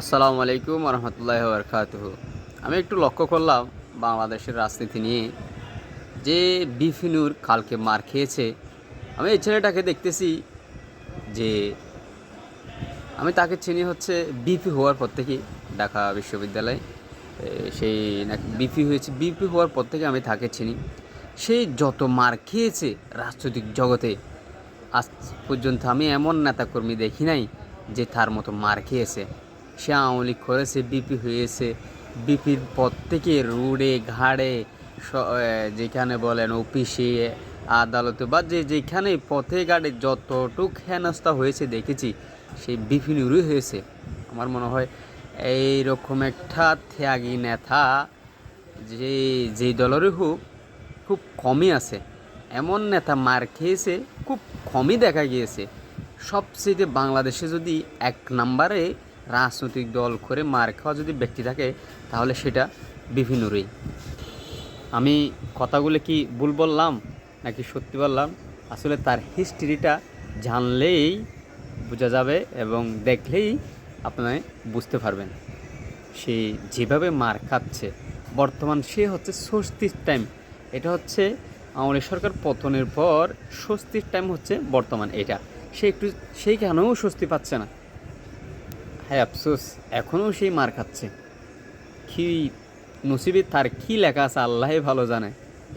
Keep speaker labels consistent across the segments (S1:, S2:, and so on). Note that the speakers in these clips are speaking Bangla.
S1: আসসালামু আলাইকুম রহমতুল্লাহ বরকাতহ আমি একটু লক্ষ্য করলাম বাংলাদেশের রাজনীতি নিয়ে যে বিফিনুর কালকে মার খেয়েছে, আমি এই ছেলেটাকে দেখতেছি যে আমি তাকে চিনি হচ্ছে বিপি হওয়ার পর থেকে ঢাকা বিশ্ববিদ্যালয়ে। সেই বিপি হয়েছে, বিপি হওয়ার পর থেকে আমি তাকে চিনি। সেই যত মার খেয়েছে রাজনৈতিক জগতে, আজ পর্যন্ত আমি এমন নেতাকর্মী দেখি নাই যে তার মতো মার খেয়েছে। সে আওয়ামী করেছে বিপি হয়েছে। বিপির পর থেকে রোডে, ঘাড়ে যেখানে বলেন অফিসে, আদালতে বা যে যেখানে পথে ঘাটে যতটুক হেনস্থা হয়েছে দেখেছি, সেই বিপি বিপিনুরই হয়েছে। আমার মনে হয় এইরকম একটা ত্যাগী নেতা যে যেই দলেরই হোক, খুব কমই আছে। এমন নেতা মার খেয়েছে, খুব কমই দেখা গিয়েছে। সবচেয়ে বাংলাদেশে যদি এক নম্বরে রাজনৈতিক দল করে মার খাওয়া যদি ব্যক্তি থাকে, তাহলে সেটা বিভিন্নরই। আমি কথাগুলো কি ভুল বললাম নাকি সত্যি বললাম? আসলে তার হিস্ট্রিটা জানলেই বোঝা যাবে এবং দেখলেই আপনারা বুঝতে পারবেন। সে যেভাবে মার খাচ্ছে, বর্তমান সে হচ্ছে স্বস্তির টাইম এটা হচ্ছে আমাদের সরকার পতনের পর স্বস্তির টাইম হচ্ছে বর্তমান এটা। সে একটু সেই কেনও স্বস্তি পাচ্ছে না? হ্যাঁ আফসোস, এখনও সেই মার খাচ্ছে। কি নসিবে তার কি লেখা আছে, আল্লাহই ভালো জানে।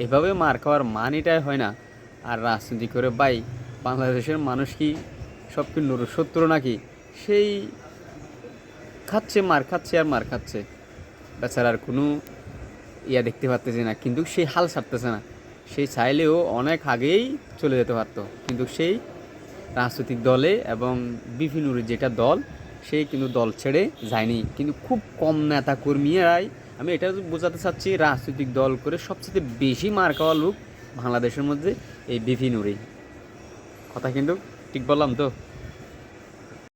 S1: এভাবে মার খাওয়ার মানিটাই হয় না। আর রাজনীতি করে বাই বাংলাদেশের মানুষ কি সব কি নরসত্র নাকি? সেই খাচ্ছে, মার খাচ্ছে আর মার খাচ্ছে। বেচারার কোনো ইয়া দেখতে পারতেছে না, কিন্তু সেই হাল ছাড়তেছে না। সেই চাইলেও অনেক আগেই চলে যেতে পারতো। কিন্তু সেই রাজনৈতিক দলে এবং বিভিন্ন যেটা দল সেই কিন্তু দল ছেড়ে যায়নি। কিন্তু খুব কম নেতা কর্মীরাই আমি এটা বোঝাতে চাচ্ছি, রাজনৈতিক দল করে সবচেয়ে বেশি মার খাওয়া লোক বাংলাদেশের মধ্যে এই বিভিন্ন কথা কিন্তু ঠিক বললাম তো?